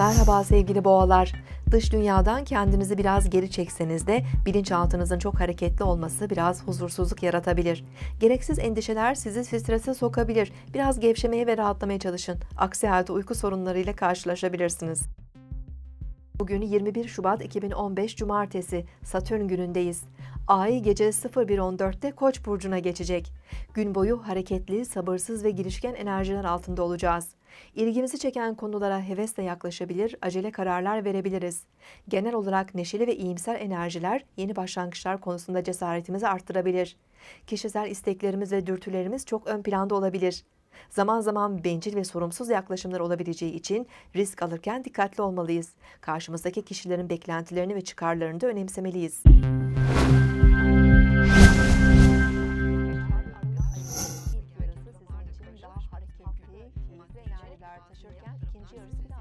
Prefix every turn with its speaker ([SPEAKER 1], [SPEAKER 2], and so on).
[SPEAKER 1] Merhaba sevgili boğalar. Dış dünyadan kendinizi biraz geri çekseniz de bilinçaltınızın çok hareketli olması biraz huzursuzluk yaratabilir. Gereksiz endişeler sizi strese sokabilir. Biraz gevşemeye ve rahatlamaya çalışın. Aksi halde uyku sorunlarıyla karşılaşabilirsiniz. Bugün 21 Şubat 2015 Cumartesi, Satürn günündeyiz. Ay gece 01.14'te Koç burcuna geçecek. Gün boyu hareketli, sabırsız ve girişken enerjiler altında olacağız. İlgimizi çeken konulara hevesle yaklaşabilir, acele kararlar verebiliriz. Genel olarak neşeli ve iyimser enerjiler yeni başlangıçlar konusunda cesaretimizi arttırabilir. Kişisel isteklerimiz ve dürtülerimiz çok ön planda olabilir. Zaman zaman bencil ve sorumsuz yaklaşımlar olabileceği için risk alırken dikkatli olmalıyız. Karşımızdaki kişilerin beklentilerini ve çıkarlarını da önemsemeliyiz.